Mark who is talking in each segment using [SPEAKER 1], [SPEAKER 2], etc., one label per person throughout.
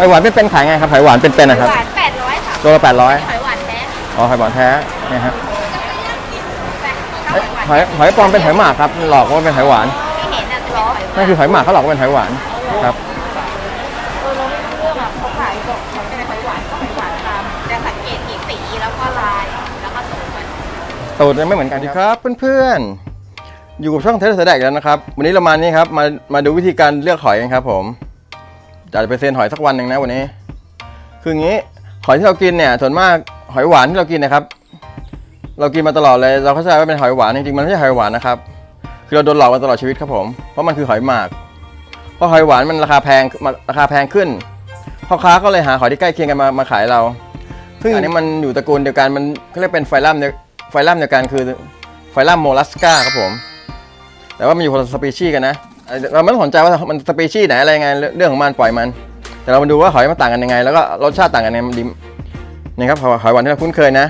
[SPEAKER 1] หอยหวานเป็นๆขายไงครับหอยหวานเป็นๆนะครับ
[SPEAKER 2] หวานแปดร้อยค่ะ
[SPEAKER 1] ตัวละแปดร้อย
[SPEAKER 2] หอยหวานแท้
[SPEAKER 1] อ๋อหอยหวานแท้เนี่ยฮะ
[SPEAKER 2] ห
[SPEAKER 1] เอ๊ะ
[SPEAKER 2] อยหวาน
[SPEAKER 1] หอยหอยปลอมเป็นหอยหมากครับหลอกว่าเป็นหอยหวาน
[SPEAKER 2] ไม่เห็นอะล้อ
[SPEAKER 1] นั่นคือหอยหมากเขาหลอกว่าเป็นหอยหวานครับ
[SPEAKER 2] เออเราไม่รู้เรื่องอะเขาขายบอกเขาเป็นหอยหวานก็หอยหวานตามจะสังเกตที่สีแล้วก็ลายแล้วก็สูงมัน
[SPEAKER 1] ตูดยังไม่เหมือนกันครับเพื่อนๆอยู่กับช่องเทสเสดกแล้วนะครับ วันนี้เรามานี่ครับมามาดูวิธีการเลือกหอยกันครับผม จะไปเซนหอยสักวันหนึ่งนะวันนี้ คืออย่างนี้หอยที่เรากินเนี่ยส่วนมากหอยหวานที่เรากินนะครับ เรากินมาตลอดเลยเราเข้าใจว่าเป็นหอยหวานจริงๆมันไม่ใช่หอยหวานนะครับคือเราโดนหลอกมาตลอดชีวิตครับผมเพราะมันคือหอยหมากเพราะหอยหวานมันราคาแพงราคาแพงขึ้นพ่อค้าก็เลยหาหอยที่ใกล้เคียงกันมามาขายเรา ซึ่งอันนี้มันอยู่ตระกูลเดียวกันมันเขาเรียกเป็นไฟลัมเดียไฟลัมเดียวกันคือไฟลัมโมลัสกาครับผม แต่ว่ามันอยู่คนละสปีชีส์กันนะ เราไม่ต้องสนใจว่ามันสปีชีส์ไหนอะไรยังไงเรื่องของมันปล่อยมัน แต่เรามาดูว่าหอยมันต่างกันยังไง แล้วก็รสชาติต่างกันยังไงมันดิมนี่ครับหอยหวานที่เราคุ้นเคยนะ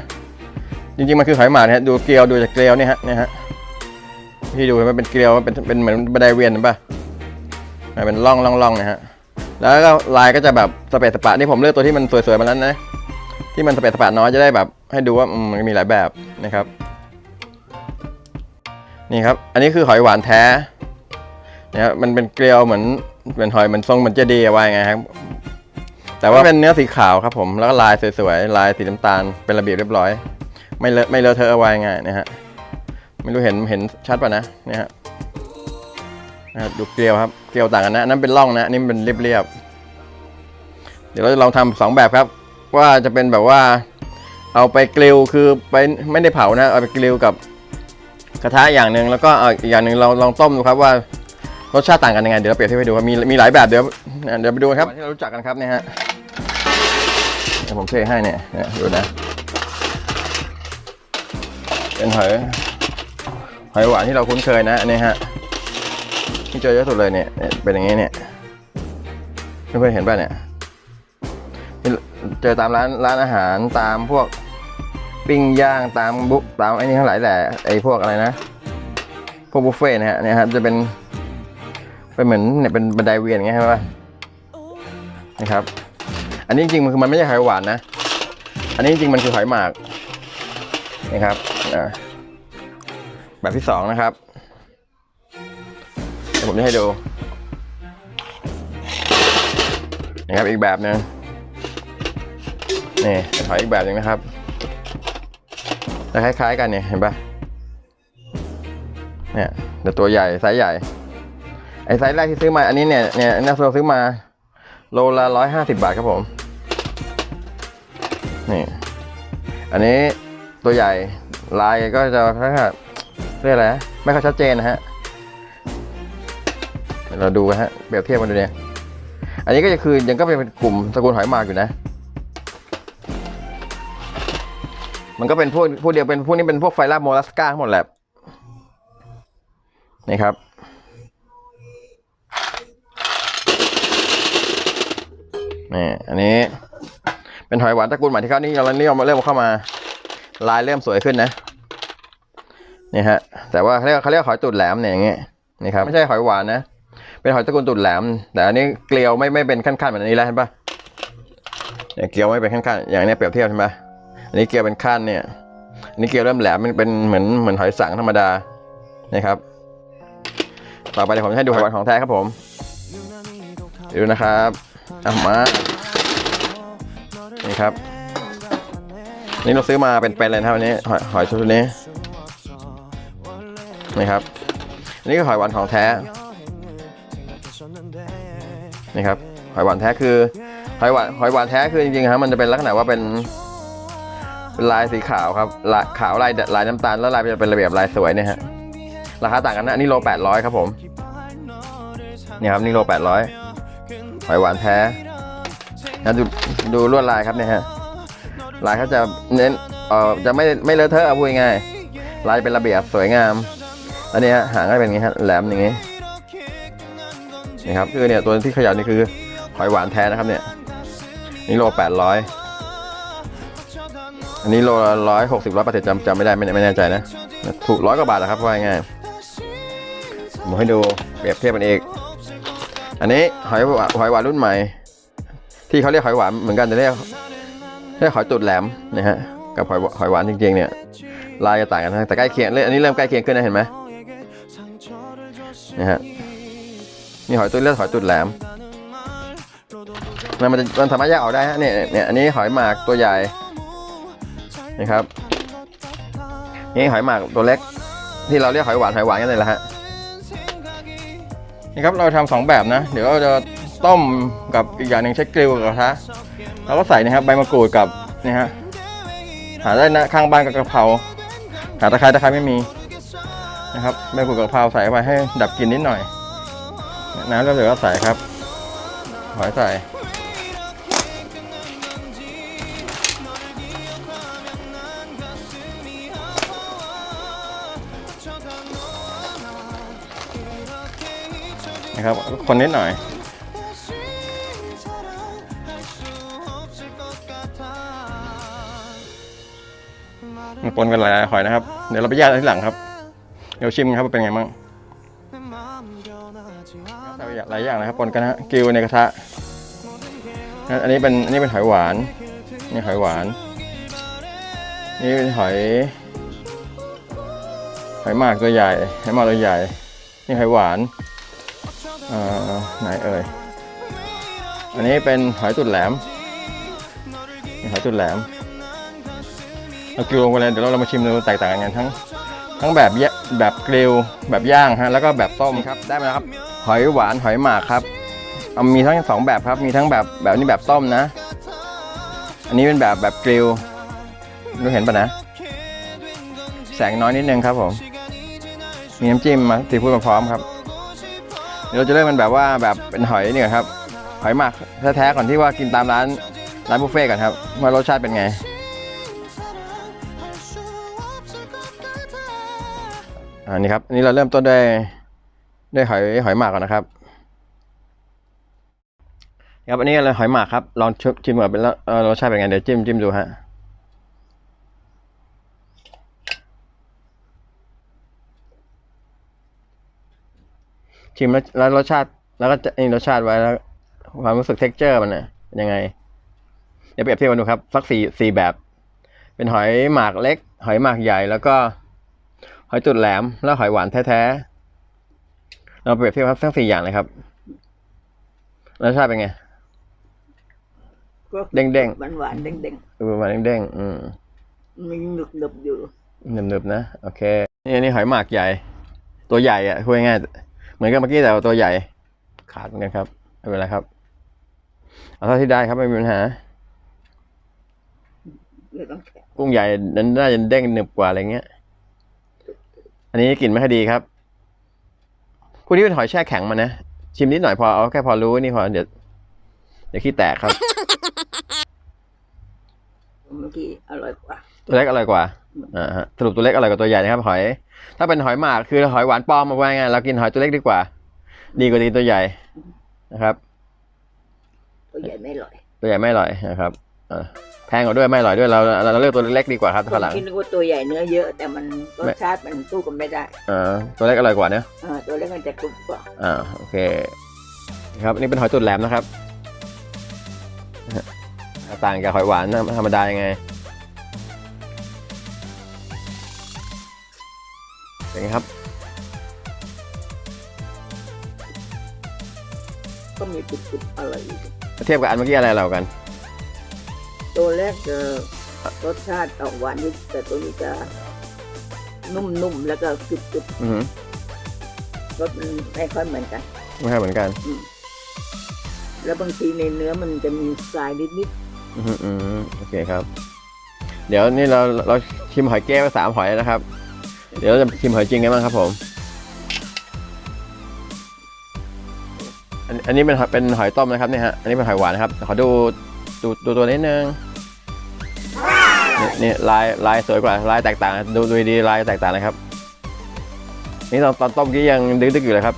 [SPEAKER 1] จริงๆมันคือหอยหมากนะฮะดูเกลียวดูจากเกลียวนี่ฮะนี่ฮะพี่ดูมันเป็นเกลียวมันเป็นเป็นเหมือนบันไดเวียนเห็นปะมันเป็นร่องร่องร่องนะฮะแล้วก็ลายก็จะแบบสเปซสปะนี่ผมเลือกตัวที่มันสวยๆมาแล้วนะที่มันสเปซสปะน้อยจะได้แบบ ให้ดูว่ามันมีหลายแบบนะครับ นี่ครับ อันนี้คือหอยหวานแท้ นะครับมันเป็นเกลียวเหมือนเป็นหอยเหมือนทรงเหมือนเจดีย์เอาไว้ไงครับ แต่ว่าเป็นเนื้อสีขาวครับผมแล้วก็ลายสวยๆลายสีน้ำตาลเป็นระเบียบเรียบร้อย ไม่เลอะไม่เลอะเทอะเอาไว้ไงนะฮะไม่รู้เห็นเห็นชัดป่ะนะเนี่ยฮะดูเกลียวครับเกลียวต่างกันนะนนั้นเป็นร่องนะนี่เป็นเรียบๆเดี๋ยวเราจะลองทำสองแบบครับ ว่าจะเป็นแบบว่าเอาไปกริลคือไปไม่ได้เผานะ เอาไปกริลกับกระทะอย่างหนึ่งแล้วก็เอาอีกอย่างหนึ่งเราลองต้มดูครับว่า รสชาติต่างกันยังไง เดี๋ยวเราเปรียบเทียบให้ดูครับมีมีหลายแบบเดี๋ยวเดี๋ยวไปดูกันครับที่เรารู้จักกันครับเนี่ยฮะเดี๋ยวผมเทให้เนี่ยเนี่ยดูนะ เป็นหอยหอยหวานที่เราคุ้นเคยนะอันนี้ฮะที่เจอเยอะสุดเลยเนี่ยเนี่ยเป็นอย่างนี้เนี่ยเพื่อนๆเห็นป่ะเนี่ยที่เจอตามร้านร้านอาหารตามพวกปิ้งย่างตามบุกตามไอ้นี่ทั้งหลายแหละไอ้พวกอะไรนะพวกบุฟเฟ่ต์นะฮะเนี่ยครับจะเป็น เป็นเหมือนเนี่ยเป็นบันไดเวียนอย่างเงี้ยใช่ป่ะนะครับ อันนี้จริงๆมันคือมันไม่ใช่หอยหวานนะ อันนี้จริงๆมันคือหอยหมากนี่ครับอ่าแบบที่สองนะครับเดี๋ยวผมจะให้ดูนี่ครับอีกแบบหนึ่งนี่หอยอีกแบบหนึ่งนะครับจะคล้ายๆกันเนี่ยเห็นปะเนี่ยแต่ตัวใหญ่ไซส์ใหญ่ อ้ไซส์แรกที่ซื้อมาอันนี้เนี่ยเนี่ยน่าเราซื้อมาโลละร้อยห้าสิบบาทครับผมนี่อันนี้ตัวใหญ่ลายก็จะค่อยๆเรียกอะไรนะไม่ค่อยชัดเจนนะฮะเราดูกันฮะเปรียบเทียบกันดูเนี่ยอันนี้ก็จะคือยังก็เป็นกลุ่มสกุลหอยหมากอยู่นะ มันก็เป็นพวกพวกเดียวเป็นพวกนี้เป็นพวกไฟลาโมลัสกาทั้งหมดแหละนี่ครับ นี่อันนี้ เป็นหอยหวานตระกูลใหม่ที่เขานี่เรานิยมเริ่มเข้ามา ลายเริ่มสวยขึ้นนะนี่ฮะ แต่ว่าเขาเรียกเขาเรียกหอยตูดแหลมเนี่ยอย่างเงี้ยนี่ครับไม่ใช่หอยหวานนะเป็นหอยตระกูลตูดแหลม แต่อันนี้เกลียวไม่ไม่เป็นขั้นๆแบบนี้แล้วเห็นปะเนี่ยเกลียวไม่เป็นขั้นๆอย่างเนี้ยเปรียบเทียบใช่ไหมอันนี้เกลียวเป็นขั้นเนี่ยอันนี้เกลียวเริ่มแหลมมันเป็นเหมือนเหมือนหอยสังธรรมดานะครับ ต่อไปเดี๋ยวผมจะให้ดูหอยหวานของแท้ครับผมดูนะครับ อะมา นี่ครับ นี่เราซื้อมาเป็นเป็นเลยนะครับอันนี้หอยหอยชุดนี้ นี่ครับ อันนี้ก็หอยหวานของแท้ นี่ครับ หอยหวานแท้คือ หอยหวานหอยหวานแท้คือจริงๆครับ มันจะเป็นลักษณะว่าเป็นเป็นลายสีขาวครับลายขาวลายลายน้ำตาลแล้วลายจะเป็นระเบียบลายสวยเนี่ยฮะ ราคาต่างกันนะอันนี้โล800 ครับผม นี่ครับนี่โล800 หอยหวานแท้นะดูดูลวดลายครับเนี่ยฮะลายเขาจะเน้นเอ่อจะไม่ไม่เลอะเทอะเอาพูดง่ายลายเป็นระเบียบสวยงามอันนี้ฮะหางก็เป็นอย่างนี้ฮะแหลมอย่างนี้นี่ครับคือเนี่ยตัวที่เขยับนี่คือหอยหวานแท้นะครับเนี่ยนี่โลแปดร้อยอันนี้โลร้อยหกสิบร้อยแปดสิบจำจำไม่ได้ไม่ไม่แน่ใจนะ ถูกร้อยกว่าบาทนะครับว่าง่ายผมให้ดูเปรียบเทียบกันเอง อันนี้หอยหวานหอยหวานรุ่นใหม่ ที่เขาเรียกหอยหวานเหมือนกันแต่เรียกเรียกหอยตูดแหลมนะฮะกับหอยหอยหวานจริงๆเนี่ยลายจะต่างกันนะแต่ใกล้เคียงเลยอันนี้เริ่มใกล้เคียงขึ้นนะเห็นไหมนะฮะนี่หอยตูดเรียกหอยตูดแหลมมันมันจะมันสามารถแยกออกได้ฮะเนี่ยเนี่ยอันนี้หอยหมากตัวใหญ่นะครับนี่หอยหมากตัวเล็ก ที่เราเรียกหอยหวานหอยหวานกันเลยละฮะ นี่ครับเราทำสองแบบนะ เดี๋ยวเราจะต้มกับอีกอย่างหนึ่งใช้กริลกับกระทะเราก็ใส่นะครับใบมะกรูดกับนี่ฮะหาได้นะข้างบ้านกับกระเพราหาตะไคร้ตะไคร้ไม่มีนะครับใบมะกรูดกับกระเพราใส่ไปให้ดับกลิ่นนิดหน่อยน้ำแล้วเดี๋ยวก็ใส่ครับหอยใส่ นะครับ คนนิดหน่อย มันปนกันหลายหอยนะครับ เดี๋ยวเราไปแยกที่หลังครับ เดี๋ยวชิมครับว่าเป็นไงบ้างใส่หลายอย่างนะครับปนกันนะฮะกิวในกระทะ อันนี้เป็นอันนี้เป็นหอยหวาน นี่หอยหวาน นี่เป็นหอยหอยมากตัวใหญ่หอยมากตัวใหญ่ นี่หอยหวาน ไหนเอ่ย อันนี้เป็นหอยตุดแหลมหอยตุดแหลม เรากริลลงไปเลยเดี๋ยวเรามาชิมดูแตกต่างกันทั้งทั้งแบบแบบกริลแบบย่างฮะแล้วก็แบบต้มครับได้ไหมครับ หอยหวานหอยหมากครับเอามีทั้งสองแบบครับมีทั้งแบบแบบนี้แบบต้มนะ อันนี้เป็นแบบแบบกริลดูเห็นปะนะ แสงน้อยนิดนึงครับผม มีน้ำจิ้มมาตีพูดมาพร้อมครับ เดี๋ยวเราจะเริ่มมันแบบว่าแบบเป็นหอยนี่ก่อนครับหอยหมักแท้ๆก่อนที่ว่ากินตามร้านร้านบุฟเฟ่ก่อนครับว่ารสชาติเป็นไงอันนี้ครับอันนี้เราเริ่มต้นด้วยด้วยหอยหอยหมากก่อนนะครับครับอันนี้เลยหอยหมากครับลองชิมก่อนเป็นแล้วเอ่อรสชาติเป็นไงเดี๋ยวจิ้มจิ้มดูฮะ ชิมแล้วแล้วรสชาติ แล้วก็จะนี่รสชาติไว้แล้ว ความรู้สึกเท็กเจอร์มันเนี่ยเป็นยังไง เดี๋ยวเปรียบเทียบกันดูครับสักสี่สี่แบบ เป็นหอยหมากเล็ก หอยหมากใหญ่แล้วก็หอยจุดแหลม แล้วหอยหวานแท้ๆเราเปรียบเทียบครับทั้งสี่อย่างเลยครับรสชาติเป็นไง
[SPEAKER 3] ก็
[SPEAKER 1] เด้งๆ
[SPEAKER 3] หวานหวานๆเด้งเด้ง
[SPEAKER 1] ดูประมาณเด้งๆอืม
[SPEAKER 3] ๆมีหนึบหนึบๆอยู่
[SPEAKER 1] หนึบๆนะ โอเค นี่อันนี่หอยหมากใหญ่ ตัวใหญ่อะพูดง่ายๆ เหมือนกับเมื่อกี้แต่ว่าตัวใหญ่ขาดเหมือนกันครับไม่เป็นไรครับ เอาเท่าที่ได้ครับไม่มีปัญหา
[SPEAKER 3] เลยต้องแข็ง
[SPEAKER 1] กุ้งใหญ่นั้นน่าจะเด้งหนึบกว่าอะไรเงี้ย อันนี้กลิ่นไม่ค่อยดีครับคู่นี้เป็นหอยแช่แข็งมานะ ชิมนิดหน่อยพอเอาแค่พอรู้นี่พอเดี๋ยวเดี๋ยวขี้แตกครับ
[SPEAKER 3] เมื่อกี้อร่อยกว่า
[SPEAKER 1] ตัวเล็กอร่อยกว่า อ่าฮะสรุปตัวเล็กอร่อยกว่าตัวใหญ่นะครับ หอย ถ้าเป็นหอยหมากคือหอยหวานปลอมมาไว้ไงเรากินหอยตัวเล็กดีกว่า ดีกว่าดีตัวใหญ่นะครับ
[SPEAKER 3] ตัวใหญ่ไม่อร่อย
[SPEAKER 1] ตัวใหญ่ไม่อร่อยนะครับอ่าแพงกว่าด้วยไม่อร่อยด้วยเราเราเราเลือกตัวเล็กดีกว่าครับ
[SPEAKER 3] ค
[SPEAKER 1] ข้างหลั
[SPEAKER 3] น
[SPEAKER 1] ง
[SPEAKER 3] กินว่าตัวใหญ่เนื้อเยอะแต่มันรสชาติมันสู้กันไม่ได้
[SPEAKER 1] อ่าตัวเล็กอร่อยกว่าเนอะ
[SPEAKER 3] เออตัวเล็กมันจะกรุบกว่า
[SPEAKER 1] อ่าโอเค ครับอันนี่เป็นหอยตุดแหลมนะครับ ต่างกับหอยหวานธรรมดายังไง เป็นไงครับ
[SPEAKER 3] ก็มีกรุบกรุบๆอร่อยอยู่
[SPEAKER 1] เทียบกับอันเมื่อกี้อะไรเรากัน
[SPEAKER 3] ตัวแรกจะรสชาติออกหวานนิดแต่ตัวนี้จะนุ่มๆแล้วก็กรุบกรุบ
[SPEAKER 1] อือหือ
[SPEAKER 3] ๆรสมันไม่ค่อยเหมือนกัน
[SPEAKER 1] ไม่ใช่เหมือนกัน
[SPEAKER 3] แล้วบางทีในเนื้อมันจะมีทรายนิด
[SPEAKER 1] อือหืออือโอเคครับ เดี๋ยวนี่เราเราชิมหอยแก้วไปสามหอยแล้วนะครับ เดี๋ยวเราจะชิมหอยจริงกันบ้างครับผม อันอันนี้เป็นหอยเป็นหอยต้มนะครับเนี่ยฮะ อันนี้เป็นหอยหวานนะครับ ขอดูดูดูตัวนิดนึงนี่นี่ลายลายสวยกว่าลายแตกต่าง ดูดูดีลายแตกต่างเลยครับ นี่ตอนตอนต้มกี้ยังดึกๆอยู่เลยครับ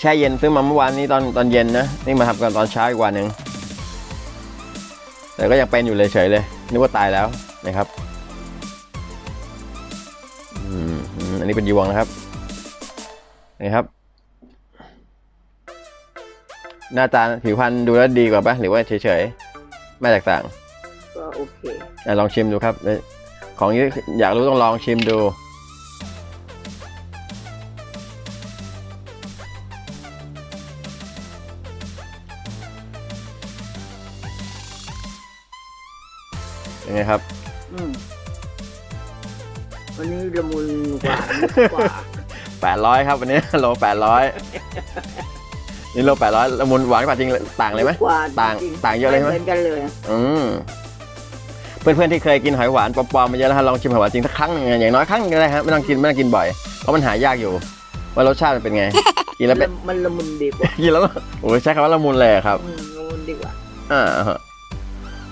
[SPEAKER 1] แช่เย็นซื้อมาเมื่อวานนี้ตอนตอนเย็นนะ นี่มาทำกันตอนเช้าอีกวันหนึ่งแต่ก็ยังเป็นอยู่เลยเฉยเลย นึกว่าตายแล้วนะครับ อืมอันนี้เป็นยวงนะครับนี่ครับ หน้าตาผิวพรรณดูแล้วดีกว่าปะหรือว่าเฉยๆ ไม่แตกต่าง
[SPEAKER 3] ก็โอเค
[SPEAKER 1] อะลองชิมดูครับเอ้ยของนี้อยากรู้ต้องลองชิมดูยังไงครับ
[SPEAKER 3] อืม วันนี้ละมุนกว่ากว่า
[SPEAKER 1] แปดร้อยครับวันนี้ โลแปดร้อยนี่โลแปดร้อยละมุนหวานกว่าจริงเลยต่างเลยไหม
[SPEAKER 3] กว่า
[SPEAKER 1] ต่าง
[SPEAKER 3] จริๆ
[SPEAKER 1] ต่างเยอะเลยไหม
[SPEAKER 3] เหมือนกันเลย
[SPEAKER 1] อืมเพื่อนๆที่เคยกินหอยหวานปลอมๆมาเยอะแล้วฮะลองชิมหอยหวานจริงสักครั้งหนึงอะอย่างน้อยครั้งหนึงก็ได้ครับไม่ต้องกินไม่ต้องกินบ่อยเพราะมันหายากอยู่ ว่ารสชาติมันเป็นไงกินแล้วเป็น
[SPEAKER 3] มันละมุนดีกว่า
[SPEAKER 1] กินแล้วโอ้ยใช้คำว่าละมุนเลยอะครับ
[SPEAKER 3] อืมละมุนดีกว่า
[SPEAKER 1] อ่าฮะ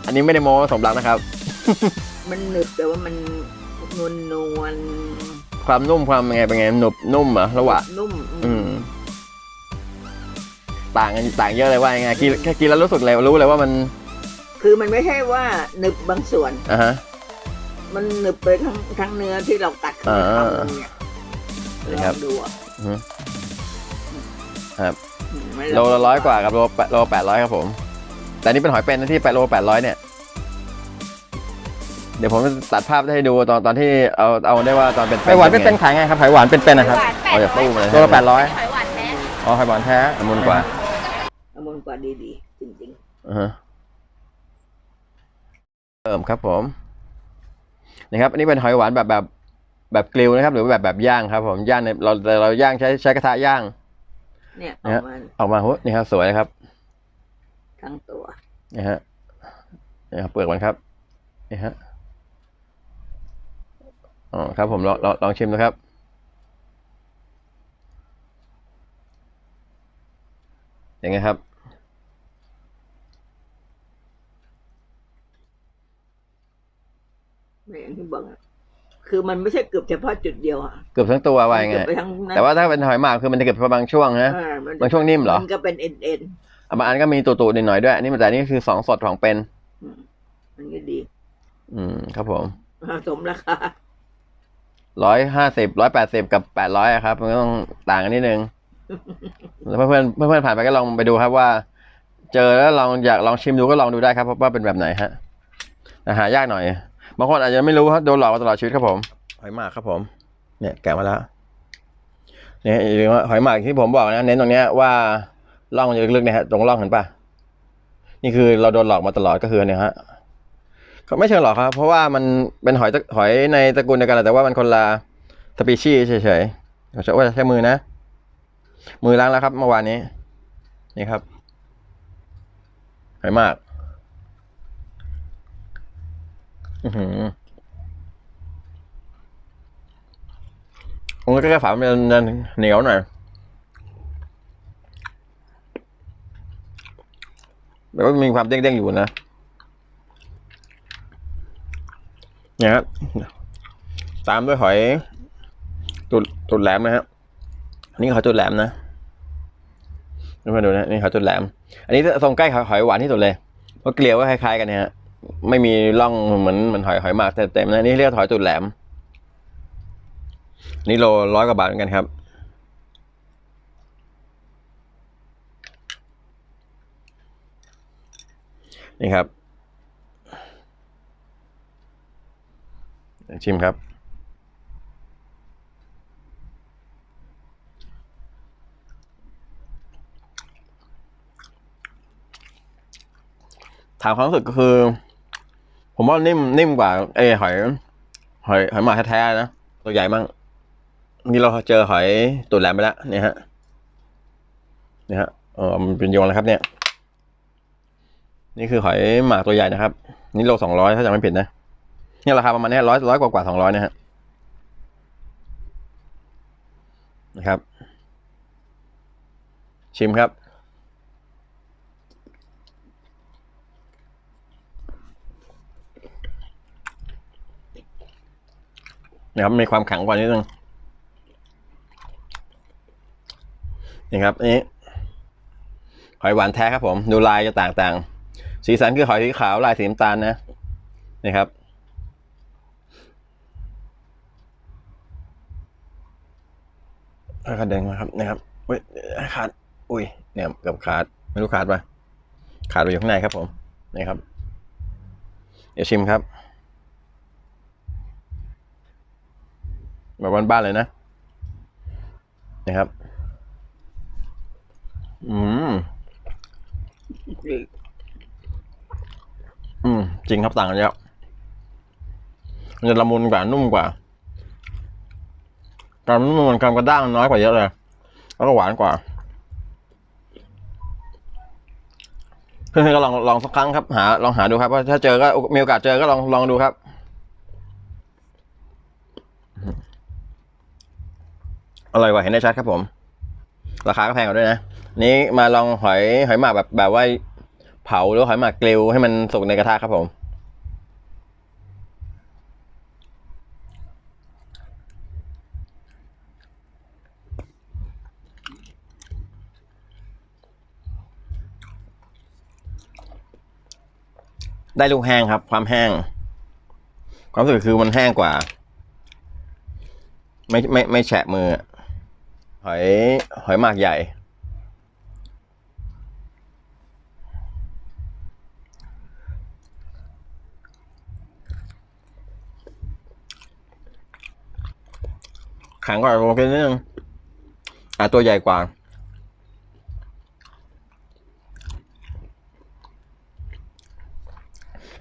[SPEAKER 1] อันนี้ไม่ได้โม้สมรักนะครับ
[SPEAKER 3] มันหนึบแต่ว่ามัน นวลนวล
[SPEAKER 1] ความนุ่มความยังไงเป็นไงหนุบนุ่มเหรอระหว่าง
[SPEAKER 3] นุ่ม
[SPEAKER 1] อืมต่างกันต่างเยอะเลยว่ายังไงกินแค่กินแล้วรู้สึกเลยรู้เลยว่ามัน
[SPEAKER 3] คือมันไม่ใช่ว่าหนึบบางส่วน
[SPEAKER 1] อ่าฮะ
[SPEAKER 3] มันหนึบไปทั้งทั้งเนื้อที่เราตัดเข้าไป
[SPEAKER 1] อ่า
[SPEAKER 3] ทำเนี่ย
[SPEAKER 1] นี่ครับ
[SPEAKER 3] ลองดูอะ
[SPEAKER 1] อือฮึครับ
[SPEAKER 3] อืมมัน
[SPEAKER 1] โลละร้อยกว่ากับโลแปดโลแปดร้อยครับผม แต่นี่เป็นหอยเป็นนะที่แปดโลแปดร้อยเนี่ย เดี๋ยวผมตัดภาพให้ดูตอนตอนที่เอาเอาได้ว่าตอนเป็น
[SPEAKER 2] หอยหวานเป็น
[SPEAKER 1] ขายไงครับหอยหวานเป็นๆนะครับ
[SPEAKER 2] หวานแปด
[SPEAKER 1] เอาจากตู้มาเลย
[SPEAKER 2] ร้
[SPEAKER 1] ตัวละแปดร้อย
[SPEAKER 2] หอยหวานแท้
[SPEAKER 1] อ๋อหอยหวานแท้ละมุนกว่า
[SPEAKER 3] ละมุนกว่าดีๆจริง
[SPEAKER 1] อือฮะเติมครับผมนะครับอันนี้เป็นหอยหวานแบบแบบแบบกริลนะครับ หรือว่าแบบแบบย่างครับ ผมย่างในเราเราย่างใช้ใช้กระทะย่าง
[SPEAKER 3] ๆเนี่ยอ
[SPEAKER 1] เนี่
[SPEAKER 3] อยกมา
[SPEAKER 1] ออกมาโหนี่ครับสวยนะครับ
[SPEAKER 3] ทั้งตัว
[SPEAKER 1] นี่ฮะนี่ครับเปลือกมันครับนี่ฮะ อ๋อครับผมลองลองลองชิมนะครับยังไงครับ
[SPEAKER 3] อย่างที่บอกอะคือมันไม่ใช่เกือบเฉพาะจุดเดียวอะ
[SPEAKER 1] เกือบทั้งตัวว่ายังไง
[SPEAKER 3] เกือบไปทั้งนั้น
[SPEAKER 1] แต่ว่าถ้าเป็นหอยหมากคือมันจะเก็บเฉพาะบางช่วงนะ
[SPEAKER 3] อ่ามัน
[SPEAKER 1] บางช่วงนิ่มเหรอ
[SPEAKER 3] มันก็เป็นเอ็นเอ็น
[SPEAKER 1] อะบางอันก็มีตูดๆนิดหน่อยด้วยอันนี้มันแต่อันนี่คือสองสดของเป็น
[SPEAKER 3] ๆอืมมันก็ดี
[SPEAKER 1] อืม ครับผม
[SPEAKER 3] อ่าสมราคา
[SPEAKER 1] ร้อยห้าสิบร้อยแปดสิบกับแปดร้อยครับ มันก็ต้องต่างกันนิดนึงแล้วเพื่อนเพื่อนเพื่อนๆผ่านไปก็ลองไปดูครับว่า เจอแล้วลองอยากลองชิมดูก็ลองดูได้ครับว่าเป็นแบบไหนฮะแต่หายากหน่อย บางคนอาจจะไม่รู้ครับโดนหลอกมาตลอดชีวิตครับผมหอยหมากครับผม เนี่ยแกะมาแล้วเนี่ยหรือว่าหอยหมากที่ผมบอกนะเน้นตรงเนี้ยว่าร่องมันจะลึกๆเนี่ยฮะตรงร่องเห็นปะนี่คือเราโดนหลอกมาตลอดก็คือเนี่ยฮะก็ ไม่เชิงหลอกครับ เพราะว่ามันเป็นหอยตระหอยในตระกูลเดียวกันแหละแต่ว่ามันคนละสปีชีส์เฉยๆเราจะว่าใช้มือนะ มือล้างแล้วครับเมื่อวานนี้ นี่ครับหอยมาก อือหือผมก็แค่ฝามันจะเหนียวหน่อยแต่ว่ามีความเด้งๆอยู่นะ เนี่ยครับตามด้วยหอยตุดตุดแหลมนะฮะอันนี้หอยตุดแหลมนะนี่มาดูนะนี่หอยตุดแหลม อันนี้ทรงใกล้หอยหวานที่สุดเลยเพราะเกลียวก็คล้ายๆกันเนี่ยฮะไม่มีร่องเหมือนเหมือนหอยหอยมากเต็มๆนะนี่เรียกหอยตุดแหลม นี่โลร้อยกว่าบาทเหมือนกันครับนี่ครับ ชิมครับ ถามความรู้สึกก็คือ ผมว่านิ่มนิ่มกว่าไอ้หอย หอยหอยหมาแท้ๆนะ ตัวใหญ่มั่งนี่เราเจอหอยตุ่นแหลมไปแล้วเนี่ยฮะเนี่ยฮะเออมันเป็นโยงแล้วครับเนี่ย นี่คือหอยหมากตัวใหญ่นะครับ นี่โลสองร้อยถ้าจำไม่ผิดนะ เนี่ยราคาประมาณนี้ร้อยร้อยกว่ากว่าสองร้อยนะฮะนะครับ ชิมครับนะครับมีความแข็งกว่านิดนึงนี่ครับนนี้หอยหวานแท้ครับผม ดูลายจะต่างๆ สีสันคือหอยสีขาวลายสีน้ำตาลนะนี่ครับ กระเด็นมาครับนะครับอุ้ยขาดอุ้ยเนี่ยเกือบขาดไม่รู้ขาดปะขาดไปอยู่ข้างในครับผมนี่ครับ เดี๋ยวชิมครับ แบบบ้านๆเลยนะนี่ครับ อืม อืม จริงครับต่างกันเยอะมันจะละมุนกว่านุ่มกว่า การนุ่มมันการกระด้างน้อยกว่าเยอะเลย แล้วก็หวานกว่า เพื่อนๆก็ลองลองสักครั้งครับ หาลองหาดูครับว่าถ้าเจอก็มีโอกาสเจอก็ลองลองดูครับ อร่อยกว่าเห็นได้ชัดครับผม ราคาก็แพงกว่าด้วยนะ นี้มาลองหอยหอยหมากแบบแบบว่าเผาหรือหอยหมากกริลให้มันสุกในกระทะครับผม ได้ลูกแห้งครับ ความแห้ง ความรู้สึกคือมันแห้งกว่า ไม่ไม่ไม่แฉะมือ หอยหอยหมากใหญ่ แข็งกว่าโอเคนิดนึงอะตัวใหญ่กว่า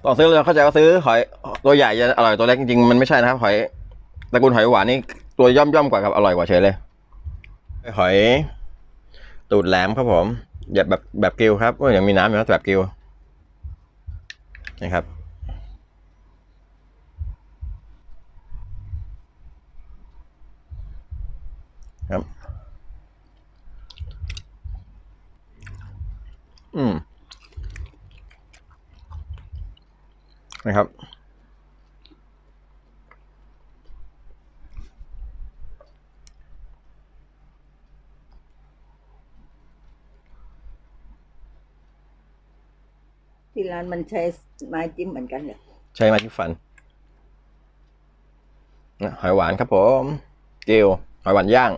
[SPEAKER 1] ตอนซื้อเราเข้าใจว่าซื้อหอยตัวใหญ่จะอร่อยตัวเล็กจริงๆมันไม่ใช่นะครับหอยตระกูลหอยหวานนี่ตัวย่อมย่อมกว่ากับอร่อยกว่าเฉยเลย หอย ตูดแหลมครับผมอย่าแบบแบบกิวครับโอ้ยยังมีน้ำอยู่นะแบบกิวนะครับครับ อืม นะครับ
[SPEAKER 3] ที่ร้านมันใช้ไม้จิ้มเหมือนกันเหรอ
[SPEAKER 1] ใช้ไม้จิ้มฟันนะหอยหวานครับผมเกลียวหอยหวานย่าง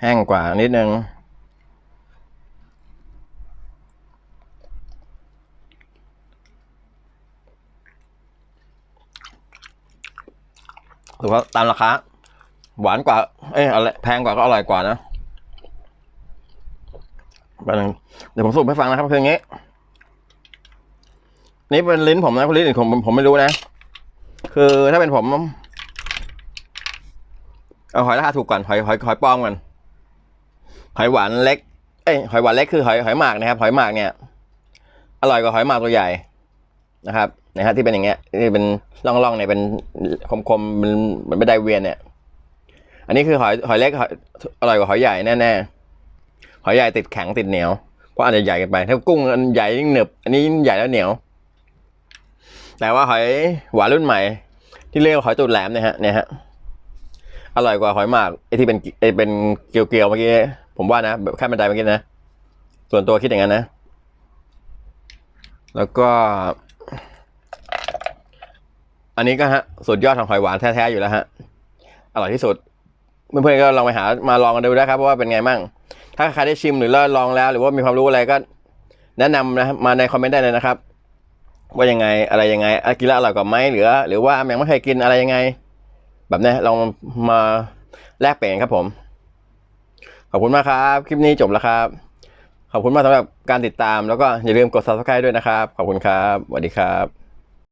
[SPEAKER 1] แห้งกว่านิดนึง ถือว่าตามราคา หวานกว่า เอ้ยอะไรแพงกว่าก็อร่อยกว่านะแป๊บนึงเดี๋ยวผมสรุปให้ฟังนะครับคืออย่างงี้ นี่เป็นลิ้นผมนะคุณลิ้นอื่นผมผมไม่รู้นะ คือถ้าเป็นผม เอาหอยราคาถูกก่อนหอยหอยหอยปลอมก่อนหอยหวานเล็ก เอ้ยหอยหวานเล็กคือหอยหอยหมากนะครับ หอยหมากเนี่ย อร่อยกว่าหอยหมากตัวใหญ่นะครับ นะฮะที่เป็นอย่างเงี้ยที่เป็นร่องๆเนี่ยเป็นคมๆมันเหมือนไม่ได้เวียนเนี่ย อันนี้คือหอยหอยเล็กหอยอร่อยกว่าหอยใหญ่แน่ๆหอยใหญ่ติดแข็งติดเหนียวเพราะอาจจะใหญ่เกันไปถ้ากุ้งอันใหญ่ยิ่งหนึบอันนี้ยิ่งใหญ่แล้วเหนียว แต่ว่าหอยหวานรุ่นใหม่ ที่เรียกว่าหอยตูดแหลมเนี่ยฮะเนี่ยฮะอร่อยกว่าหอยหมากไอที่เป็นไอเป็นเกลียวๆเมื่อกี้ผมว่านะแบบขั้นบันไดเมื่อกี้นะส่วนตัวคิดอย่างนั้นนะ แล้วก็ อันนี้ก็ฮะสุดยอดของหอยหวานแท้ๆอยู่แล้วฮะอร่อยที่สุดเพื่อนๆก็ลองไปหามาลองกันดูนะครับว่าเป็นไงมั่ง ถ้าใครได้ชิมหรือลองแล้ว หรือว่ามีความรู้อะไรก็ แนะนำนะมาในคอมเมนต์ได้เลยนะครับ ว่ายังไงอะไรยังไงอกินแล้วอร่อยกว่าไหมหรือ หรือว่ายังไม่เคยกินอะไรยังไง แบบนี้ลองมาแลกเปลี่ยนครับผม ขอบคุณมากครับ คลิปนี้จบแล้วครับ ขอบคุณมากสำหรับการติดตามแล้วก็อย่าลืมกด subscribe ด้วยนะครับ ขอบคุณครับสวัสดีครับ